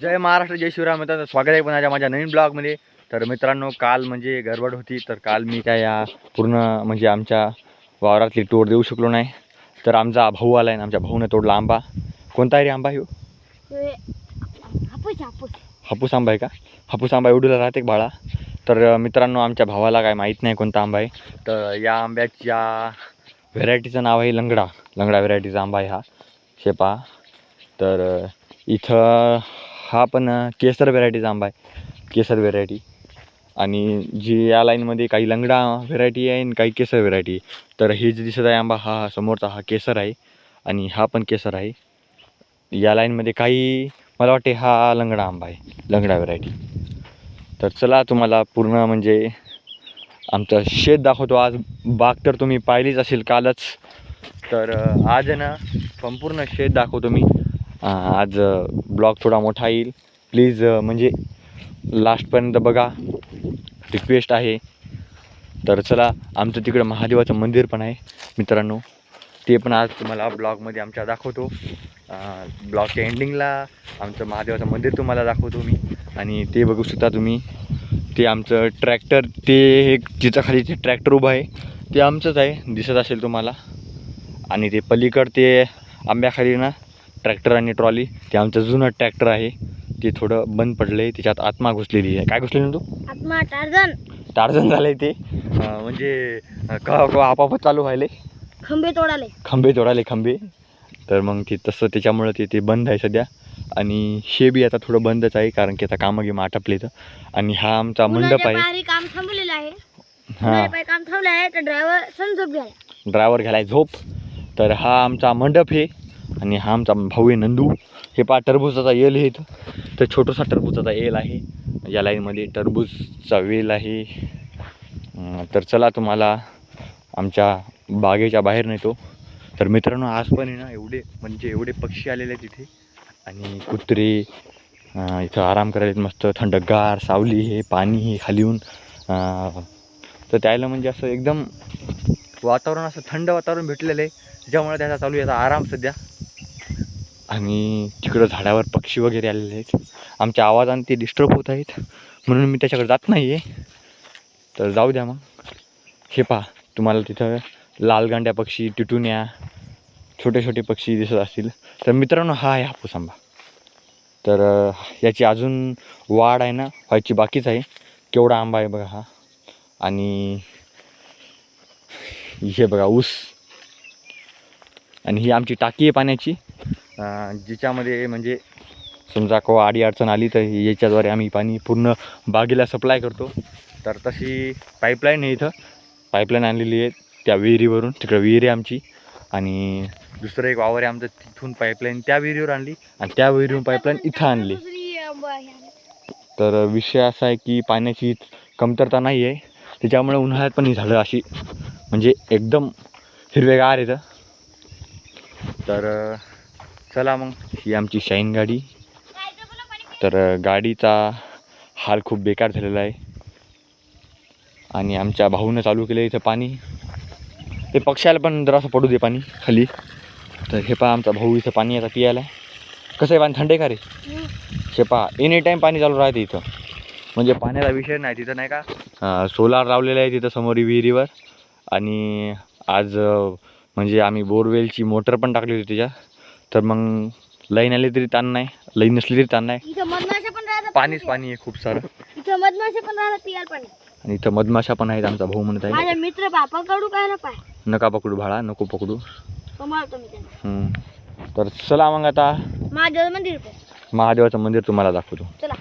जय महाराष्ट्र जय शिवराय मित्रांनो स्वागत आहे पुन्हा माझ्या नवीन ब्लॉगमध्ये. तर मित्रांनो काल म्हणजे गडबड होती तर काल मी काय या पूर्ण म्हणजे आमच्या वावरातली तोड देऊ शकलो नाही. तर आमचा भाऊ आला आहे आमच्या भाऊने तोडला आंबा. कोणता आहे रे आंबा हे हापूस हापूस. आंबा आहे का? हापूस आंबा एवढीला राहते बाळा? तर मित्रांनो आमच्या भावाला काय माहीत नाही कोणता आंबा आहे. तर या आंब्याच्या व्हेरायटीचं नाव आहे लंगडा. लंगडा व्हेरायटीचा आंबा आहे हा. शेपा तर इथं हा पण केसर व्हेरायटीचा आंबा आहे. केसर व्हेरायटी आणि जी या लाईनमध्ये काही लंगडा व्हेरायटी आहे आणि काही केसर व्हेरायटी आहे. तर हे जे दिसत आहे आंबा हा समोरचा हा केसर आहे. आणि हा पण केसर आहे. या लाईनमध्ये काही मला वाटते हा लंगडा आंबा आहे. लंगडा व्हेरायटी तर चला तुम्हाला पूर्ण म्हणजे आमचं शेत दाखवतो. आज बाग तर तुम्ही पाहिलीच असेल कालच. तर आज ना संपूर्ण शेत दाखवतो मी. आज ब्लॉग थोडा मोठा येईल. प्लीज म्हणजे लास्टपर्यंत बघा. रिक्वेस्ट आहे. तर चला आमचं तिकडं महादेवाचं मंदिर पण आहे मित्रांनो. ते पण आज तुम्हाला ब्लॉगमध्ये आमच्या दाखवतो. ब्लॉगच्या एंडिंगला आमचं महादेवाचं मंदिर तुम्हाला दाखवतो मी. आणि ते बघू शकता तुम्ही. ते आमचं ट्रॅक्टर ते एक जिच्याखाली खाली ते ट्रॅक्टर उभं आहे ते आमचंच आहे. दिसत असेल तुम्हाला. आणि ते पलीकड ते आंब्याखाली ना ट्रॅक्टर आणि ट्रॉली. ते आमचं जुनं ट्रॅक्टर आहे. ते थोडं बंद पडलं आहे त्याच्यात आत्मा घुसलेली आहे. काय घुसलेली ना तू? आत्मा टार्झन. टार्झन झालं आहे ते. अं, म्हणजे अं, कवा कवा आपापच चालू व्हायले खंबे तोडाले. खंबे तोडाले खंबे. तर मग ते तसं त्याच्यामुळं ते ते बंद आहे सध्या. आणि हे बी आता थोडं बंदच आहे. कारण की आता कामं गिमं आटपले तर. आणि हा आमचा मंडप आहे. पारी काम थांबलेलं आहे. हां. उन्हाच्या काम थांबलं आहे. तर ड्रायव्हर संजोग घ्यायला. ड्रायव्हर घ्यायला झोप. तर हा आमचा मंडप आहे. आणि हा आमचा भाऊ आहे नंदू. हे पा टरबूजाचा येल आहे इथं. तर छोटासा टरबूजाचा येल आहे. या लाईनमध्ये टरबूजचा वेल आहे. तर चला तुम्हाला आमच्या बागेच्या बाहेर नेतो. तर मित्रांनो आज पण आहे ना एवढे म्हणजे एवढे पक्षी आलेले आहेत तिथे आणि कुत्रे इथं आराम करायला आहेत मस्त. थंडगार सावली हे पाणी हे खाली येऊन. तर त्याला म्हणजे असं एकदम वातावरण असं थंड वातावरण भेटलेलं आहे. त्याच्यामुळे त्याचा चालू याचा आराम सध्या. आणि तिकडं झाडावर पक्षी वगैरे आलेले आहेत. आमच्या आवाजाने ते डिस्टर्ब होत आहेत. म्हणून मी त्याच्याकडे जात नाही आहे तर जाऊ द्या मग. हे पहा तुम्हाला तिथं लालगांड्या पक्षी टिटुन्या छोटे छोटे पक्षी दिसत असतील. तर मित्रांनो हा आहे हापूस आंबा. तर याची अजून वाढ आहे ना व्हायची बाकीच आहे. केवढा आंबा आहे बघा हा. आणि हे बघा ऊस. आणि ही आमची टाकी आहे पाण्याची. जिच्यामध्ये म्हणजे समजा केव्हा आडी अडचण आली तर याच्याद्वारे आम्ही पाणी पूर्ण बागेला सप्लाय करतो. तर तशी पाईपलाईन आहे इथं. पाईपलाईन आणलेली आहे त्या विहिरीवरून. तिकडं विहीर आहे आमची. आणि दुसरं एक वावर आहे आमचं. तिथून पाईपलाईन त्या विहिरीवर आणली आणि त्या विहिरीवरून पाईपलाईन इथं आणली. तर विषय असा आहे की पाण्याची कमतरता नाही आहे. त्याच्यामुळे उन्हाळ्यात पण ही झाडं अशी म्हणजे एकदम हिरवेगार येतं तर चला मग ही आमची शाईन गाडी. तर गाडीचा हाल खूप बेकार झालेला आहे. आणि आमच्या भाऊनं चालू केलं इथं पाणी. ते पक्ष्याला पण जरासं पडू दे पाणी खाली. तर हे पहा आमचा भाऊ इथं पाणी आता पियाला. कसं आहे पाणी थंड आहे का रे? हे पहा एनी टाईम पाणी चालू राहते इथं. म्हणजे पाण्याचा विषय नाही तिथं नाही का? सोलार लावलेला आहे तिथं समोर विहिरीवर. आणि आज म्हणजे आम्ही बोरवेलची मोटर पण टाकली होती त्याच्या तर मग लाईन आली तरी ताण नाही लाईन नसली तरी ताण नाही. इथं मधमाशा पण राहतात पाणीच पाणी आहे खूप सारं. इथं मधमाशा पण राहतात पियाला पाणी? आणि इथं मधमाशा पण आहेत आमचा भाऊ म्हणत आहे. माझा मित्र बापा कडू काय ना पाय? नका पकडू भाडा नको पकडू. कमावतो मी त्यांना. हम्म. तर चला मग आता. माझ्या मंदिर महादेवाचं मंदिर तुम्हाला दाखवतो. चला.